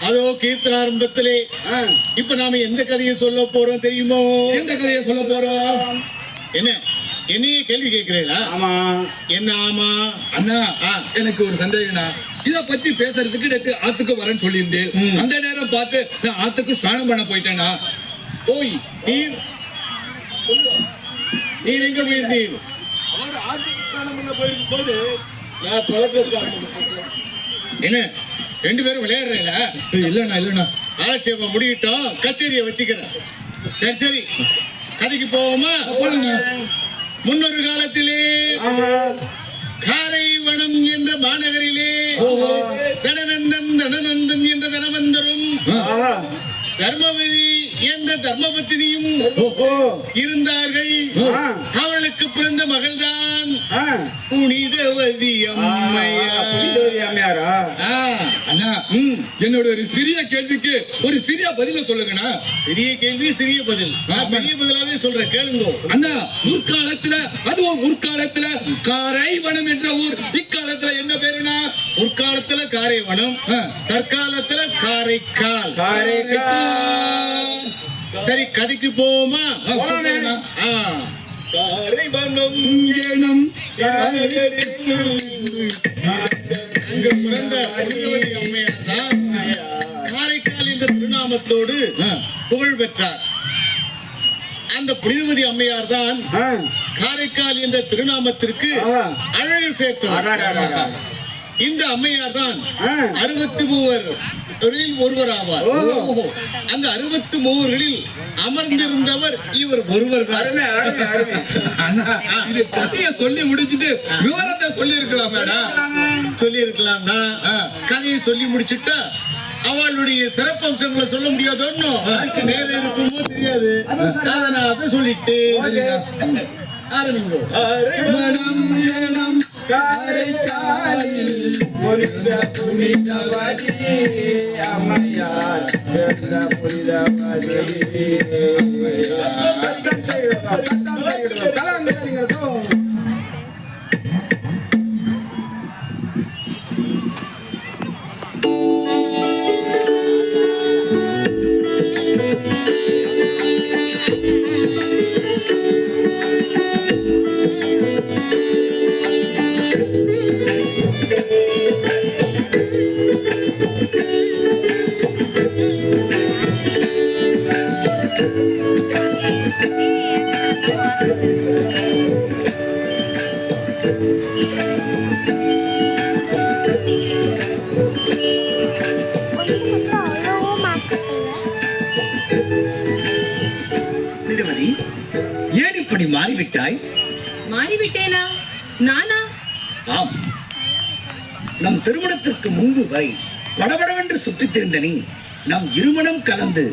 அதோ கீர்த்தனாரம்பத்திலே. ஆ, இப்ப நாம எந்த கதையை சொல்ல போறோம் தெரியுமோ? எந்த கதையை சொல்ல போறோம்? என்ன? என்னையே கேள்வி கேட்கிறீங்களா ஆமா. என்ன ஆமா? அண்ணா. எனக்கு ஒரு சந்தேகம்னா இத பத்தி பேசுறதுக்கு எனக்கு ஆத்துக்கு வரேன்னு சொல்லியிருந்து ம். அந்த நேரம் பார்த்து நான் ஆத்துக்கு ஸ்நானம் பண்ண போயிட்டேனா ஓய் நீர் நீர் எங்க போயிருந்தீர்? அவர் ஆத்துக்கு ஸ்நானம் பண்ண போயிருக்கும் போது நான் ஸ்நானம் போயிட்டேன். என்ன? ரெண்டு பேரும் விளையாடுறீங்களா இல்லண்ணா இல்லண்ணா. ஆட்சேபம் முடியட்டும் கச்சேரியை வச்சுக்கிறேன். சரி சரி. கதைக்கு போவோமா? முன்னொரு காலத்திலே காரைவனம் என்ற மாநகரிலே. தனநந்தன் தனநந்தன் என்ற தனவந்தரும். தர்மவதி என்ற தர்மபத்தினியும். இருந்தார்கள். அவளுக்கு பிறந்த மகள்தான். ஆ. புனிதவதி அம்மையார். அண்ணா என்னோட ஒரு சிறிய கேள்விக்கு ஒரு சிறிய பதில சொல்லுங்கண்ணா. சிறிய கேள்வி சிறிய பதில். பெரிய பதிலாவே சொல்றேன். கேளுங்க. அண்ணா முற்காலத்துல அதுவும் முற்காலத்துல காரைவனம் என்ற ஊர். இக்காலத்துல என்ன பேருண்ணா? முற்காலத்துல காரைவனம். தற்காலத்துல காரைக்கால். காரைக்கால். சரி கதைக்கு போவோமா அங்கு பிறந்த அம்மையார் தான் காரைக்கால் என்ற திருநாமத்தோடு. புகழ் பெற்றார் அந்த புனிதவதி அம்மையார் தான். காரைக்கால் என்ற திருநாமத்திற்கு. அழகு அடாடாடாடா. இந்த அம்மையார் தான். அறுபத்தி மூவர் ஒருவர் ஆவார் ஓஹோ. அந்த அறுபத்தி மூவர்களில் அமர்ந்திருந்தவர் இவர் ஒருவர் சொல்லி முடிச்சிட்டு விவரத்தை சொல்லி இருக்கலாம் மேடம். சொல்லி இருக்கலாம் தான். கதையை சொல்லி முடிச்சுட்டா அவளுடைய சிறப்பம்சங்களை சொல்ல முடியாது. ஒண்ணும். அதுக்கு நேரம் இருக்குமோ தெரியாது. அதை நான் அதை சொல்லிட்டு ஆரம்பிங்க. காரைக்காலில் பொறிந்த புனிதவதி அம்மையார் என்ற புனிதவதி ஆம். நம் திருமணத்திற்கு முன்பு வரை படபடவென்று சுற்றித் திரிந்த நீ நம் இருமணம் கலந்து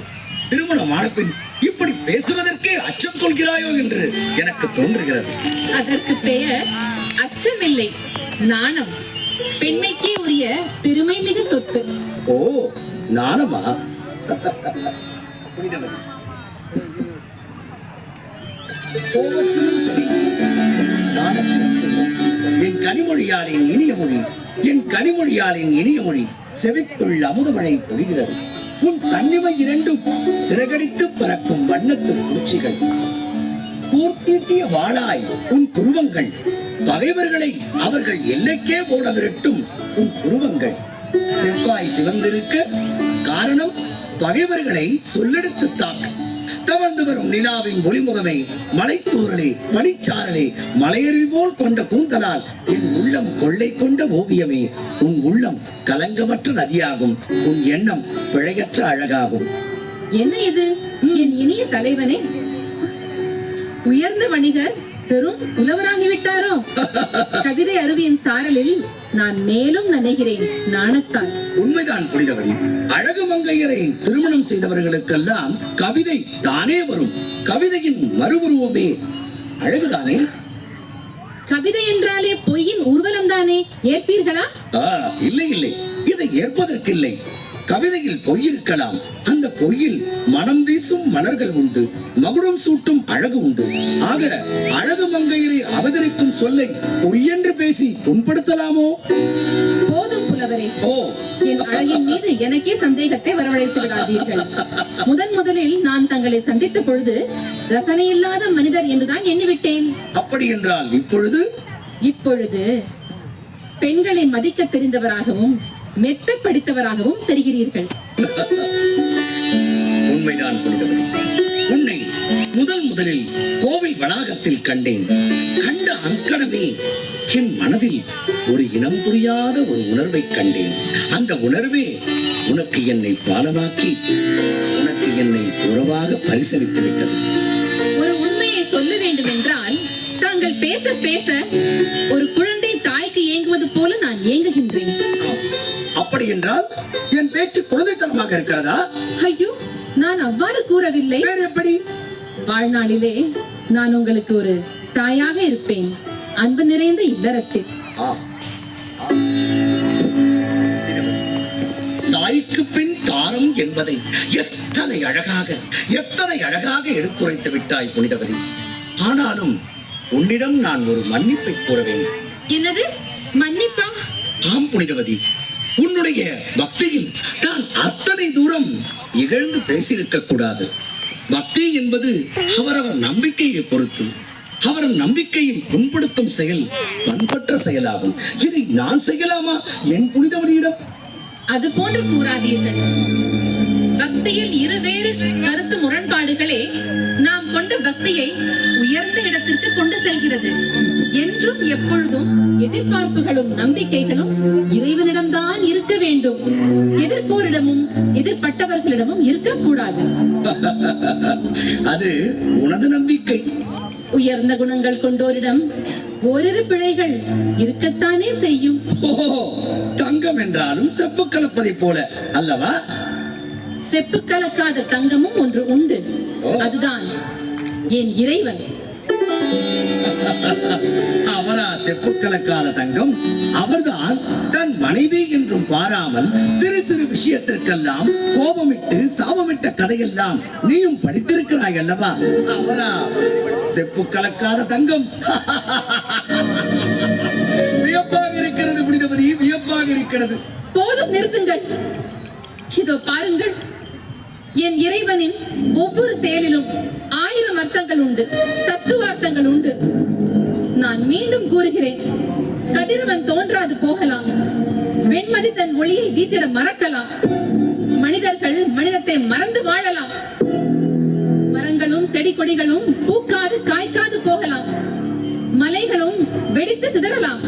திருமணமான பின் இப்படி பேசுவதற்கே அச்சம் கொள்கிறாயோ என்று எனக்கு தோன்றுகிறது. அதற்கு பெயர் அச்சமில்லை நாணம். பெண்மைக்கே உரிய பெருமை மிகு சொத்து. ஓ நாணமா? புனிதவதி. என் கனிமொழியாளின் இனிய மொழி என் கனிமொழியாளின் இனிய மொழி செவிக்குள் அமுதமழை பொழிகிறது. உன் கண்ணிமை இரண்டும் சிறகடித்து பறக்கும் வண்ணத்து பூச்சிகள் கூர்த்தீட்டிய வாளாய் உன் குருவங்கள் பகைவர்களை அவர்கள் எல்லைக்கே போட விரட்டும் உன் குருவங்கள் செவ்வாய் சிவந்திருக்க காரணம் பகைவர்களை சொல்லெடுத்து தாக்கு. தவழ்ந்து வரும் நிலாவின் ஒளிமுகமே மலைத்தூரலே பனிச்சாரலே மலையருவி போல் கொண்ட கூந்தலால் என் உள்ளம் கொள்ளை கொண்ட ஓவியமே. உன் உள்ளம் கலங்கமற்ற நதியாகும். உன் எண்ணம் பிழையற்ற அழகாகும். என்ன இது? என் இனிய தலைவனே உயர்ந்த வணிகர் பெரும் புலவராகிவிட்டாரோ? கவிதை அருவியின் சாரலில் நான் மேலும் நனைகிறேன் நாணத்தால் உண்மைதான் புனிதவதி அழகு மங்கையரை திருமணம் செய்தவர்களுக்கெல்லாம் கவிதை தானே வரும். கவிதையின் மறுபுருவமே அழகுதானே? கவிதை என்றாலே பொய்யின் ஊர்வலம் தானே? ஏற்பீர்களா? இல்லை இல்லை. இதை ஏற்பதற்கில்லை. கவிதையில் பொய் இருக்கலாம் அந்த பொய்யில் மனம் வீசும் மலர்கள் உண்டு. மகுடம் சூட்டும் அழகு உண்டு. ஆக அழகு மங்கையரை அவதரிக்கும் சொல்லை பொய் என்று பேசி புண்படுத்தலாமோ? மீது எனக்கே சந்தேகத்தை வரவழைத்து விடாதீர்கள் முதன் முதலில் நான் தங்களை சந்தித்த பொழுது ரசனையில்லாத மனிதர் என்றுதான் எண்ணிவிட்டேன். அப்படி என்றால் இப்பொழுது? இப்பொழுது பெண்களை மதிக்க தெரிந்தவராகவும் மெத்த படித்தவராகவும் தெரிகிறீர்கள். உண்மைதான் புனிதவதி உன்னை முதல் முதலில் கோவில் வளாகத்தில் கண்டேன். கண்ட அங்கணமே என் மனதில் ஒரு இனம் புரியாத ஒரு உணர்வை கண்டேன். அந்த உணர்வே உனக்கு என்னை பாலமாக்கி உனக்கு என்னை உறவாக பரிசளித்து விட்டது. ஒரு உண்மையை சொல்ல வேண்டும் என்றால் தாங்கள் பேச பேச ஒரு குழந்தை ஏங்குவது போல நான் ஏங்குகின்றேன். அப்படி என்றால் என் பேச்சு குழந்தைத்தனமாக இருக்கிறதா? ஐயோ நான் அவ்வாறு கூறவில்லை. வேறு எப்படி? வாழ்நாளிலே நான் உங்களுக்கு ஒரு தாயாக இருப்பேன். அன்பு நிறைந்த இல்லறத்தில். தாய்க்கு பின் தாரம் என்பதை எத்தனை அழகாக எத்தனை அழகாக எடுத்துரைத்து விட்டாய் புனிதவதி. ஆனாலும் உன்னிடம் நான் ஒரு மன்னிப்பை கூற வேண்டும். என்னது? மன்னிப்பா. ஆம் புனிதவதி. உன்னுடைய பக்தியில் நான் அத்தனை தூரம் இகழ்ந்து பேசியிருக்க கூடாது பக்தி என்பது அவரவர் நம்பிக்கையை பொறுத்து அவர் நம்பிக்கையை புண்படுத்தும் செயல் பண்பற்ற செயலாகும். இதை நான் செய்யலாமா என் புனிதவதியிடம்? அது போன்று கூறாதீர்கள். பக்தியில் இருவேறு கருத்து முரண்பாடுகளே கொண்ட பக்தியை உயர்ந்த இடத்திற்கு கொண்டு செல்கிறது. என்றும் எப்பொழுதும் எதிர்பார்ப்புகளும் நம்பிக்கைகளும் இறைவனிடம்தான் இருக்க வேண்டும். எதிர்ப்போரிடமும் எதிர்ப்பட்டவர்களிடமும் இருக்கக்கூடாது. அது உனது நம்பிக்கை. உயர்ந்த குணங்கள் கொண்டோரிடம் ஓரிரு பிழைகள் இருக்கத்தானே செய்யும். தங்கம் என்றாலும் செப்பு கலப்பதைப் போல அல்லவா? செப்பு கலக்காத தங்கமும் ஒன்று உண்டு. அதுதான் என் இறைவன். அவரா செப்பு கலக்காத தங்கம் அவர்தான் தன் மனைவி என்றும் பாராமல் சிறு சிறு விஷயத்திற்கெல்லாம் கோபமிட்டு சாபமிட்ட கதையெல்லாம் நீயும் படித்திருக்கிறாய் அல்லவா? அவரா? செப்பு கலக்காத தங்கம். வியப்பாக இருக்கிறது புனிதபதி வியப்பாக இருக்கிறது. போதும் நிறுத்துங்கள். இதோ பாருங்கள். என் இறைவனின் ஒவ்வொரு செயலிலும் ஆயிரம் அர்த்தங்கள் உண்டு தத்துவார்த்தங்கள் உண்டு. நான் மீண்டும் கூறுகிறேன் கதிரவன் தோன்றாது போகலாம். வெண்மதி தன் ஒளியை வீசிட மறக்கலாம். மனிதர்கள் மனிதத்தை மறந்து வாழலாம். மரங்களும் செடி கொடிகளும் பூக்காது காய்க்காது போகலாம். மலைகளும் வெடித்து சிதறலாம்.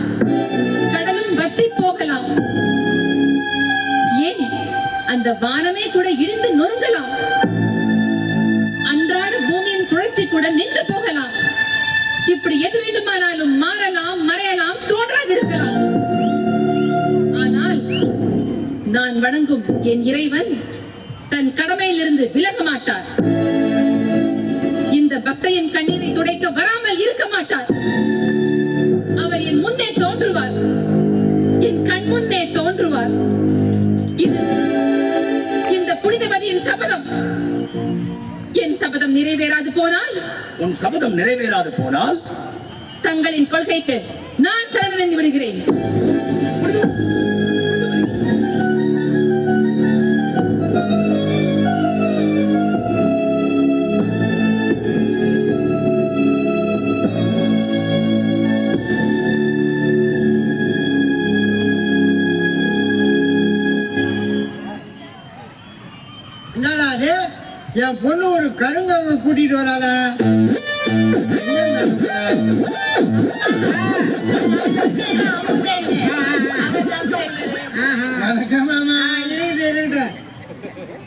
கடலும் வத்தி போகலாம். அந்த வானமே கூட இடிந்து நொறுங்கலாம். அன்றாட பூமியின் சுழற்சி கூட நின்று போகலாம். இப்படி எது வேண்டுமானாலும் மாறலாம் மறையலாம் தோன்றாதிருக்கலாம் ஆனால் நான் வணங்கும் என் இறைவன் தன் கடமையிலிருந்து விலக மாட்டார். இந்த பக்தையின் கண்ணீரை துடைக்க வராமல் இருக்க மாட்டார். அவர் என் முன்னே தோன்றுவார். என் கண் முன்னே தோன்றுவார். இது புனிதவதியின் சபதம். என் சபதம் நிறைவேறாது போனால்? உன் சபதம் நிறைவேறாது போனால்? தங்களின் கொள்கைக்கு நான் சரணடைந்து விடுகிறேன். என் பொண்ணு ஒரு கருங்கவங்க கூட்டிட்டு வராள.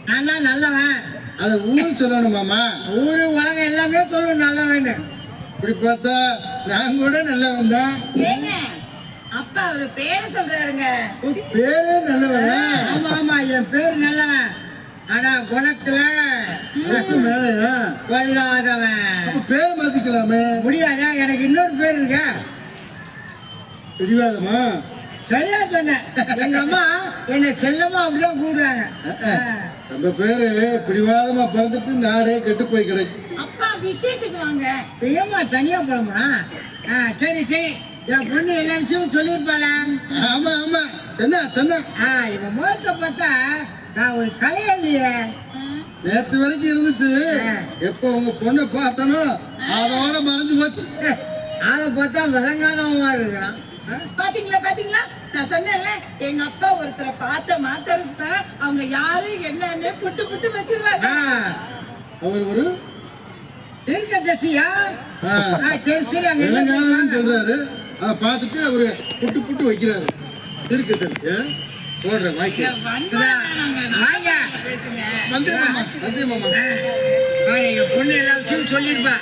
நான் தான் நல்லவன். அது ஊர் சொல்லணும் மாமா. ஊரு உலகம் எல்லாமே சொல்லும் நல்லவன் இப்படி பார்த்தா நான் கூட நல்லவன் தான். ஏங்க அப்பா ஒரு பேரை சொல்றாருங்க. பேரே நல்லவனா? ஆமா ஆமா என் பேர் நல்லவன். ஆனா குணத்துல மேலையா? கொல்லாதவன் அப்ப பேரை மாத்திக்கலாமே. முடியாதா? எனக்கு இன்னொரு பேர் இருக்க? பிடிவாதமா சரியா சொன்னேன் எங்க அம்மா என்னை செல்லமா அப்படிதான் கூப்பிடுறாங்க. நம்ம பேரு பிடிவாதமா பிறந்துட்டு நாடே கெட்டு போய் அப்பா விஷயத்துக்கு வாங்க. ஏம்மா தனியா போலாமா? ஆ சரி சரி. என் பொண்ணு எல்லா விஷயமும் சொல்லியிருப்பாளா? ஆமா ஆமா. என்ன சொன்ன. ஆ இவன் முகத்தை பார்த்தா நான் ஒரு கலையல்லையே. நேத்து வரைக்கும் இருந்துச்சு. எப்போ உங்க பொண்ணை பார்த்தனோ அதோட மறைஞ்சு போச்சு. ஆளை பார்த்தா விளங்காதவமா இருக்கிறான்? பாத்தீங்களா பாத்தீங்களா? நான் சொன்னேன்ல எங்க அப்பா ஒருத்தரை பார்த்த மாத்திரத்த அவங்க யாரு என்னன்னு புட்டு புட்டு வச்சிருவாங்க. ஆ, அவர் ஒரு இருக்க தசியா ஆ, சரி சரி அங்க சொல்றாரு. அதை பார்த்துட்டு அவரு புட்டு புட்டு வைக்கிறாரு. இருக்கு போடுற வாய்க்கு வாங்க. வந்தே மாமா வந்தே மாமா. எங்க பொண்ணு எல்லா விஷயமும் சொல்லியிருப்பா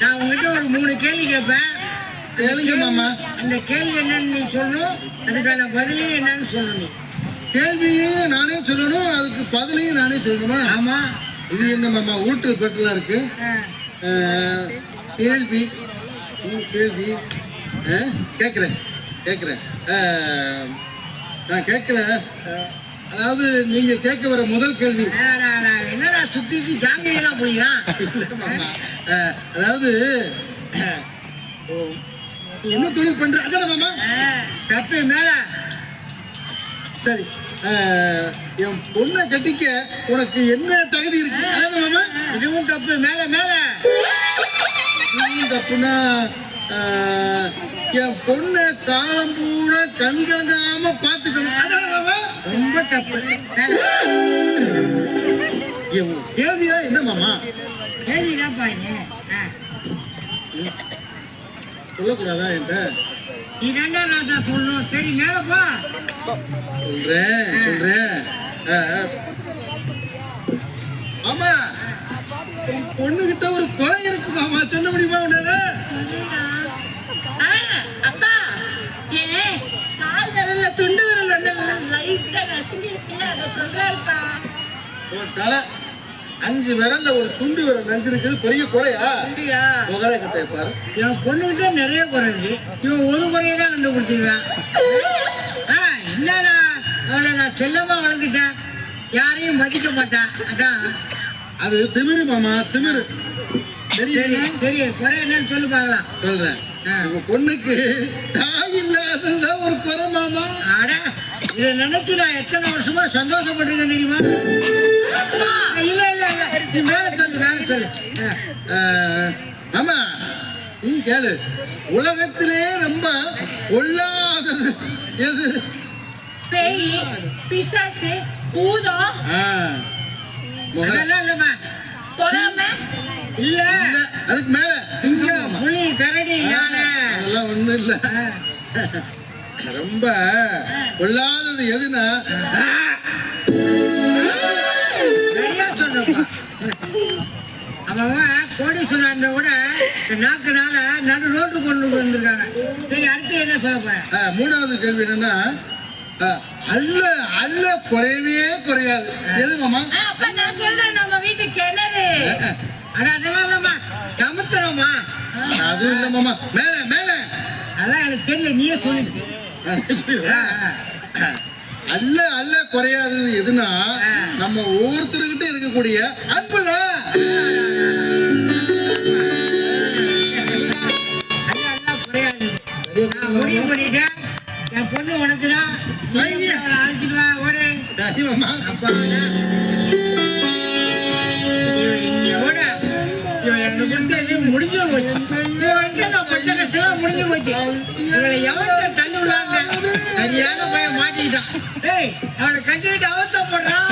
நான் உங்ககிட்ட ஒரு மூணு கேள்வி கேட்பேன். கேளுங்க மாமா. அந்த கேள்வி என்னன்னு நீ சொல்லணும் அதுக்கான பதிலையும் என்னன்னு சொல்லணும் கேள்வியும் நானே சொல்லணும் அதுக்கு பதிலையும் நானே சொல்லணுமா? ஆமா. இது என்ன மாமா ஊட்டு பெட்டுலாம் இருக்கு? கேள்வி கேள்வி கேட்குறேன். கேட்குறேன் நான் கேட்குறேன் அதாவது நீங்க கேட்க வர முதல் கேள்வி. என்னடா சுத்தி சுத்தி ஜாங்கிரியெல்லாம். அஹ், அதாவது என்ன தொழில் பண்ற? அதான மாமா? தப்பு மேல. சரி என் பொண்ணை கட்டிக்க உனக்கு என்ன தகுதி இருக்கு? அதான மாமா? இதுவும் தப்பு மேல மேல. இன்னும் தப்புனா ஆஹ், என் பொண்ணை காலம் பூரா கண்கலங்காம பாத்துக்கணும் அதானே ரொம்ப தப்பு. என் கேள்வியா என்ன மாமா? கேள்விதான் பாருங்க சொல்லக்கூடாதா என்கிட்ட? நீ தாண்டா ராஜா சொல்லணும். சரி மேல போ. சொல்றேன் சொல்றேன் உன் பொண்ணுகிட்ட ஒரு குறை இருக்கு மாமா. சொல்ல முடியுமா ஆ, அப்பா ஏன் கால் விரல்ல சுண்டு விரல் ஒண்ணு லைட்டா நசுங்கி இருக்குல்ல அதை சொல்றாருப்பா உன் தலை அஞ்சு விரல்ல ஒரு சுண்டு விரல் நஞ்சிருக்கு. பெரிய குறையா? புகழ கட்டை பாரு. என் பொண்ணுகிட்ட நிறைய குறை இருக்கு. இவன் ஒரு குறையை தான் கண்டுபிடிச்சிருக்கான். ஆ என்னடா அவளை நான் செல்லமா வளர்ந்துட்டேன் யாரையும் மதிக்க மாட்டான். அதான். அது திமிரு மாமா திமிரு. சரி சரி குறை என்னன்னு சொல்லி பார்க்கலாம். சொல்றேன். உங்க பொண்ணுக்கு தாய் இல்லாததுதான் ஒரு குறை மாமா. அட இதை நினைச்சு நான் எத்தனை வருஷமா சந்தோஷப்பட்டிருக்கேன் தெரியுமா? இல்ல இல்ல இல்ல. நீ மேல சொல்லு மேல சொல்லு. ஆ. ஆ, மாமா நீ கேளு. உலகத்திலே ரொம்ப கொல்லாதது எது? பேய் பிசாசு முகம். அதெல்லாம் இல்லம்மா. பொறாமை? இல்ல. இல்ல, அதுக்கு மேல. சிங்கம், புலி கரடி யானை. அதெல்லாம் ஒண்ணும் இல்ல. ரொம்ப கொல்லாதது எதுனா? அவன் கோடீஸ்வரன் கூட நாக்குனால நடு ரோட்டு கொண்டு வந்திருக்காங்க. சரி அடுத்து என்ன சொல்ல மூணாவது கேள்வி என்னன்னா அல்ல அல்ல குறையவே குறையாது. எது மாமா? ஆ, அப்பா நான் சொல்றேன் நம்ம வீட்டு கிணறு. ஆனா அதெல்லாம் இல்லம்மா சமுத்திரமா அதுவும் இல்ல மாமா. மேல மேல. அதான் எனக்கு தெரியல நீயே சொல்லு. அல்ல அல்ல குறையாதது எதுனா நம்ம ஒவ்வொருத்தருக்கிட்ட இருக்கக்கூடிய அன்புதான். முடிவு பண்ணிட்டேன். என் பொண்ணு உனக்கு தான் அழைச்சிட்டு வா ஓடு. முடிஞ்சு போச்சு. முடிஞ்சு போச்சு. இவளை விடாங்க சரியான பையன் மாட்டிக்கிட்டான். டேய் அவளை கட்டிட்டு அவத்த போடுறான்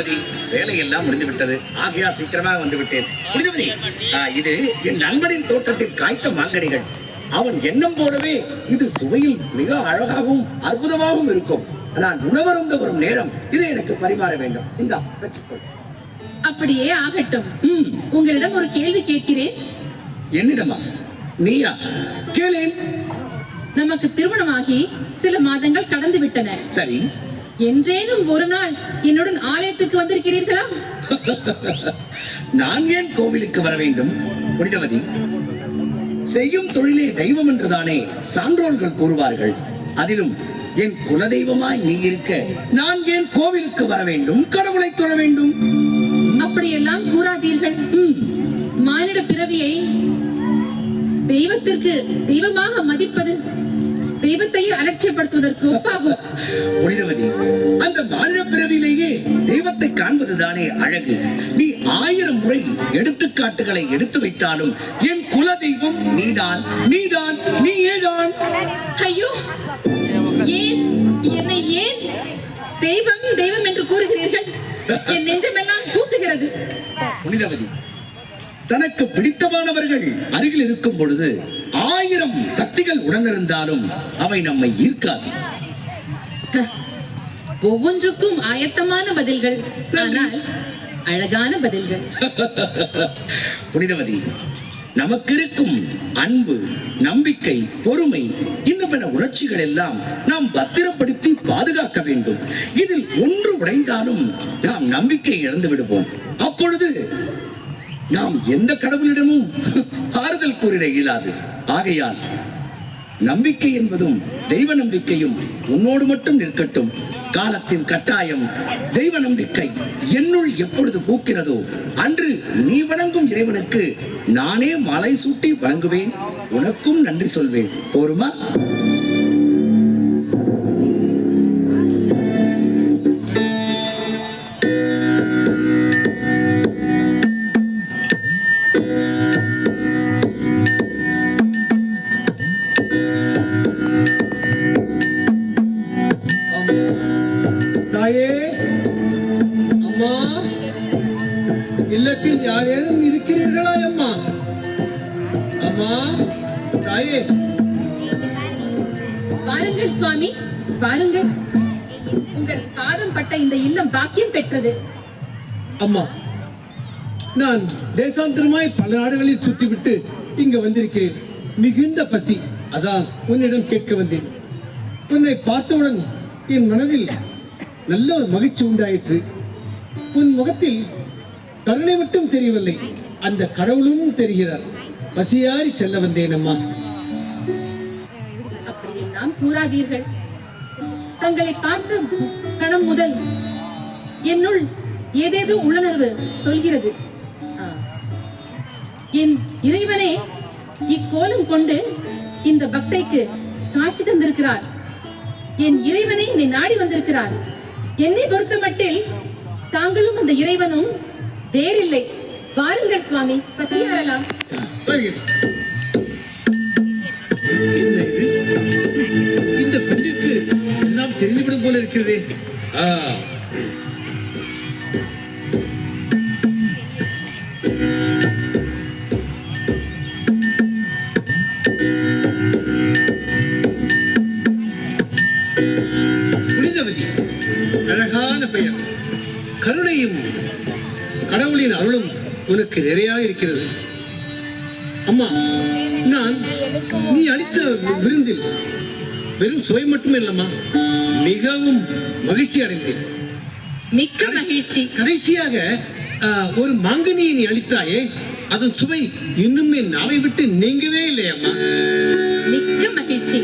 புனிதவதி வேலையெல்லாம் முடிந்து விட்டது ஆகையால் சீக்கிரமாக வந்து விட்டேன் புனிதவதி ஆ, இது என் நண்பனின் தோட்டத்தில் காய்த்த மாங்கனிகள். அவன் எண்ணம் போலவே இது சுவையில் மிக அழகாகவும் அற்புதமாகவும் இருக்கும். நான் உணவருந்த வரும் நேரம் இதை எனக்கு பரிமாற வேண்டும். இந்தா பெற்றுக்கொள். அப்படியே ஆகட்டும். உங்களிடம் ஒரு கேள்வி கேட்கிறேன். என்னிடமா? நீயா? கேளேன் நமக்கு திருமணமாகி சில மாதங்கள் கடந்து விட்டன. சரி. என்றேனும் ஒரு நாள் என்னுடன் ஆலயத்துக்கு வந்திருக்கிறீர்களா? நான் ஏன் கோவிலுக்கு வர வேண்டும்? புனிதவதி செய்யும் தொழிலே தெய்வம் என்றுதானே சான்றோர்கள் கூறுவார்கள். அதிலும் என் குலதெய்வமாய் நீ இருக்க நான் ஏன் கோவிலுக்கு வர வேண்டும்? கடவுளை தொழ வேண்டும்? அப்படியெல்லாம் கூறாதீர்கள். மானிட பிறவியை தெய்வத்திற்கு தெய்வமாக மதிப்பது தெய்வத்தையே அலட்சியப்படுத்துவதற்கு ஒப்பாகும். புனிதவதி அந்த மாநில பிறவிலேயே தெய்வத்தை காண்பதுதானே அழகு. நீ ஆயிரம் முறை எடுத்துக்காட்டுகளை எடுத்து வைத்தாலும் என் குல தெய்வம் நீதான் நீதான் நீயேதான். ஐயோ ஏன் என்னை ஏன் தெய்வம் தெய்வம் என்று கூறுகிறீர்கள்? என் நெஞ்சமெல்லாம் கூசுகிறது புனிதவதி தனக்கு பிடித்தமானவர்கள் அருகில் இருக்கும் பொழுது ஆயிரம் சக்திகள் உடனிருந்தாலும் அவை நம்மை ஈர்க்காது. ஒவ்வொன்றுக்கும் ஆயத்தமான பதில்கள் ஆனால் அழகான பதில்கள். புனிதவதி நமக்கு இருக்கும் அன்பு நம்பிக்கை பொறுமை இன்னும் பிற உணர்ச்சிகள் எல்லாம் நாம் பத்திரப்படுத்தி பாதுகாக்க வேண்டும். இதில் ஒன்று உடைந்தாலும் நாம் நம்பிக்கை இழந்து விடுவோம். அப்பொழுது நாம் எந்த கடவுளிடமும் ஆறுதல் கூறிட இயலாது. ஆகையால் நம்பிக்கை என்பதும் தெய்வ நம்பிக்கையும் உன்னோடு மட்டும் நிற்கட்டும். காலத்தின் கட்டாயம் தெய்வ நம்பிக்கை என்னுள் எப்பொழுது பூக்கிறதோ அன்று நீ வணங்கும் இறைவனுக்கு நானே மலை சூட்டி வணங்குவேன். உனக்கும் நன்றி சொல்வேன். போருமா? தேசாந்தரமாய் பல நாடுகளில் சுற்றிவிட்டு இங்க வந்திருக்கிறேன். மிகுந்த பசி. அதான் உன்னிடம் கேட்க வந்தேன். உன்னை பார்த்தவுடன் என் மனதில் நல்ல ஒரு மகிழ்ச்சி உண்டாயிற்று. உன் முகத்தில் கருணை மட்டும் தெரியவில்லை. அந்த கடவுளும் தெரிகிறார். பசியாரி செல்ல வந்தேன் அம்மா. நாம் கூறாதீர்கள். தங்களை பார்த்த கணம் முதல் என்னுள் ஏதேதோ உள்ளுணர்வு சொல்கிறது. என் இறைவனே இக்கோலம் கொண்டு இந்த பக்தைக்கு காட்சி தந்திருக்கிறார். என் இறைவனே என்னை நாடி வந்திருக்கிறார். என்னை பொறுத்த மட்டில் தாங்களும் அந்த இறைவனும் வேறில்லை. வாருங்கள் சுவாமி பசியாரலாம் இந்த பெண்ணிற்கு எல்லாம் தெரிந்துவிடும் போல இருக்கிறதே. ஆ. உனக்கு நிறையாக இருக்கிறது. அம்மா நான் நீ அளித்த விருந்தில் வெறும் சுவை மட்டுமே இல்லம்மா மிகவும் மகிழ்ச்சி அடைந்தேன். மிக்க மகிழ்ச்சி. கடைசியாக ஒரு மாங்கனியை நீ அளித்தாயே அதன் சுவை இன்னும் நாவை விட்டு நீங்கவே இல்லை அம்மா. மிக்க மகிழ்ச்சி.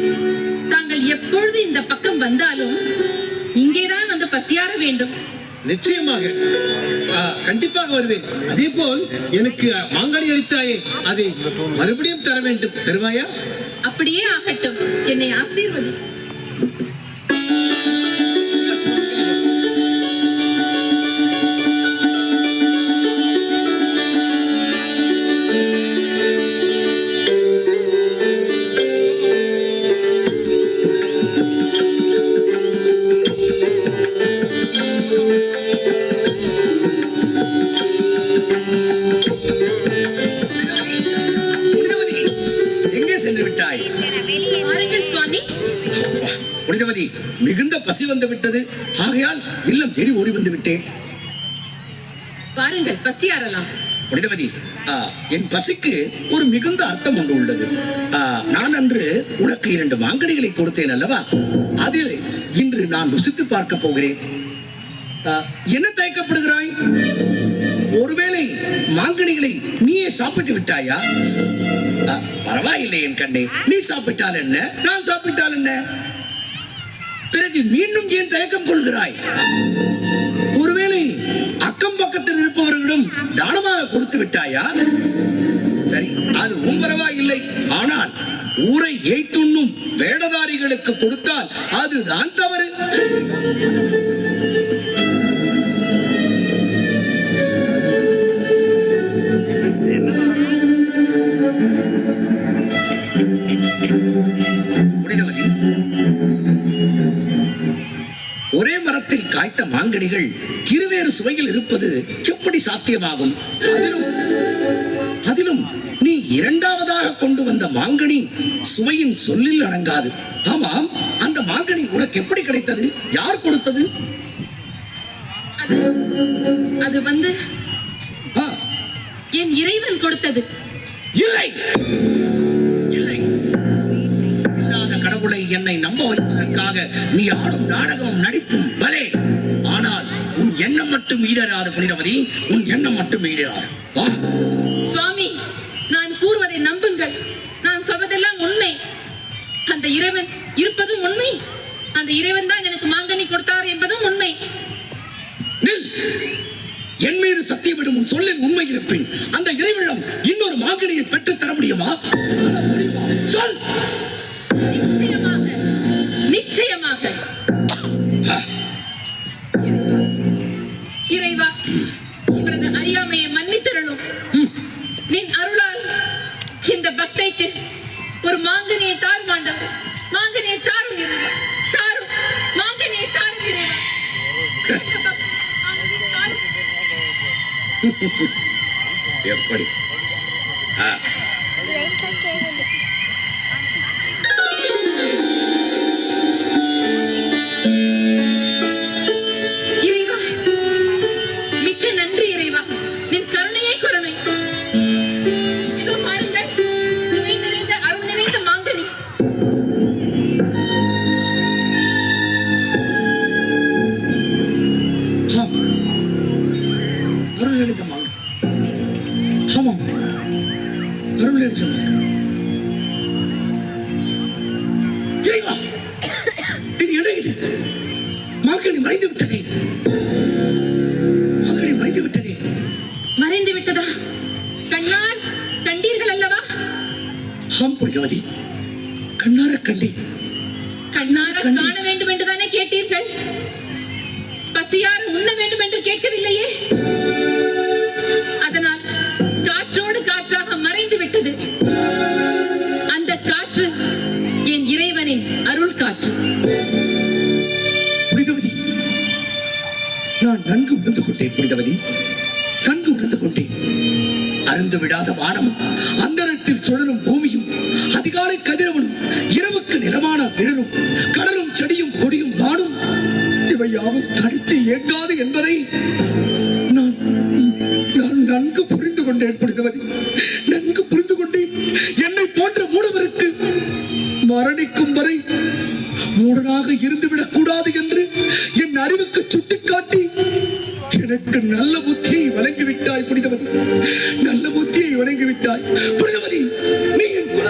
தாங்கள் எப்பொழுது இந்த பக்கம் வந்தாலும் இங்கேதான் வந்து பசியாற வேண்டும். நிச்சயமாக. கண்டிப்பாக வருவேன். அதே போல் எனக்கு மாங்காளி அளித்தாயே அதை மறுபடியும் தர வேண்டும். தருவாயா? அப்படியே ஆகட்டும். என்னை ஆசீர்வதி. பசி வந்து விட்டது. ஆகையால் இல்லம் தேடி ஓடி வந்து விட்டேன். வாருங்கள் என் பசிக்கு ஒரு மிகுந்த அர்த்தம் ஒன்று உள்ளது. நான் அன்று உனக்கு இரண்டு மாங்கனிகளை கொடுத்தேன் அல்லவா? அதில் இன்று நான் ருசித்து பார்க்க போகிறேன். என்ன தயக்கப்படுகிறாய்? ஒருவேளை மாங்கனிகளை நீயே சாப்பிட்டு விட்டாயா? பரவாயில்லை என் கண்ணே. நீ சாப்பிட்டால் என்ன? நான் சாப்பிட்டால் என்ன? பிறகு மீண்டும் ஏன் தயக்கம் கொள்கிறாய்? ஒருவேளை அக்கம் பக்கத்தில் இருப்பவர்களிடம் தானமாக கொடுத்து விட்டாயா? சரி அது உன் பரவாயில்லை. ஆனால் ஊரை ஏய்த்துண்ணும் வேடதாரிகளுக்கு கொடுத்தால் அதுதான் தவறு. முடிந்தவதி ஒரே மரத்தில் காய்த்த மாங்கனிகள் இருவேறு சுவையில் இருப்பது எப்படி சாத்தியமாகும்? அதிலும் அதிலும் நீ இரண்டாவதாக கொண்டு வந்த மாங்கனி சுவையின் சொல்லில் அடங்காது. ஆமாம் அந்த மாங்கனி உனக்கு எப்படி கிடைத்தது? யார் கொடுத்தது? அது அது வந்து என் இறைவன் கொடுத்தது. இல்லை! கடவுளை என்னை நம்ப வைப்பதற்காக நீ ஆடும் நாடகம் நடிப்பும் பலே. ஆனால் உன் எண்ணம் மட்டும் ஈடராது புனிதவதி உன் எண்ணம் மட்டும் ஈடராது. சுவாமி நான் கூறுவதை நம்புங்கள். நான் சொல்வதெல்லாம் உண்மை. அந்த இறைவன் இருப்பதும் உண்மை. அந்த இறைவன் தான் எனக்கு மாங்கனி கொடுத்தார் என்பதும் உண்மை. நில். என் மீது சத்தியமிடும் உன் சொல்லில் உண்மை இருப்பின் அந்த இறைவனிடம் இன்னொரு மாங்கனியை பெற்றுத் தர முடியுமா சொல். இறைவா புனிதவதி நன்கு உணர்ந்து கொண்டேன். அருந்து விடாத வானமும் அந்தரத்தில் சுழலும் பூமியும் அதிகாலை கதிரவனும் இரவுக்கு நிலமான விழலும் கடலும் செடியும் கொடியும் வானும் இவை யாவும் தனித்து இயங்காது என்பதை நான் நான் நன்கு புரிந்து கொண்டேன் புனிதவதி. நன்கு புரிந்து கொண்டேன். என்னை போன்ற மூடவருக்கு மரணிக்கும் வரை மூடனாக இருந்து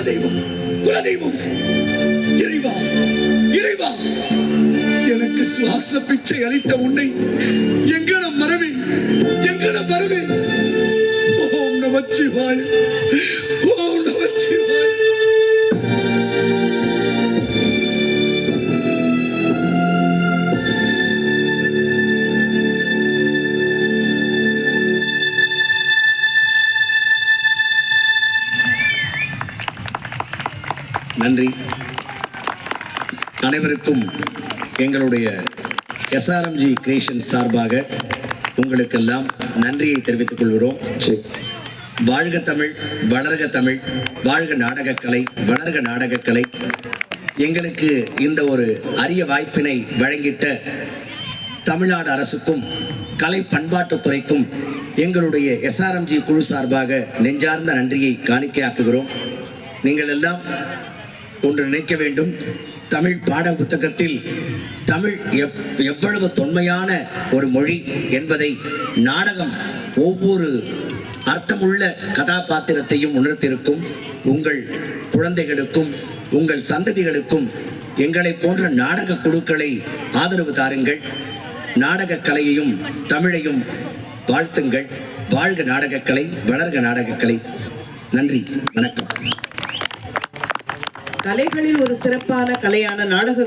குலதெய்வம் குலதெய்வம். இறைவா இறைவா எனக்கு சுவாச பிச்சை அளித்த உன்னை எங்கனம் மறவேன் எங்கனம் மறவேன் ஓம் நமச்சிவாய் ஓம் நமச்சிவாய். நன்றி. அனைவருக்கும் எங்களுடைய எஸ்ஆர்எம்ஜி கிரியேஷன் சார்பாக உங்களுக்கெல்லாம் நன்றியை தெரிவித்துக் கொள்கிறோம். வாழ்க தமிழ் வளர்க தமிழ் வாழ்க நாடகக்கலை வளர்க நாடகக்கலை எங்களுக்கு இந்த ஒரு அரிய வாய்ப்பினை வழங்கிட்ட தமிழ்நாடு அரசுக்கும் கலை பண்பாட்டுத்துறைக்கும் எங்களுடைய எஸ்ஆர்எம்ஜி குழு சார்பாக நெஞ்சார்ந்த நன்றியை காணிக்கையாக்குகிறோம். நீங்கள் எல்லாம் ஒன்று நினைக்க வேண்டும். தமிழ் பாட புத்தகத்தில் தமிழ் எவ்வளவு தொன்மையான ஒரு மொழி என்பதை நாடகம் ஒவ்வொரு அர்த்தமுள்ள கதாபாத்திரத்தையும் உணர்த்திருக்கும். உங்கள் குழந்தைகளுக்கும் உங்கள் சந்ததிகளுக்கும் எங்களை போன்ற நாடக குழுக்களை ஆதரவு தாருங்கள். நாடகக் கலையையும் தமிழையும் வாழ்த்துங்கள். வாழ்க நாடகக்கலை வளர்க நாடகக்கலை. நன்றி வணக்கம். கலைகளில் ஒரு சிறப்பான கலையான நாடக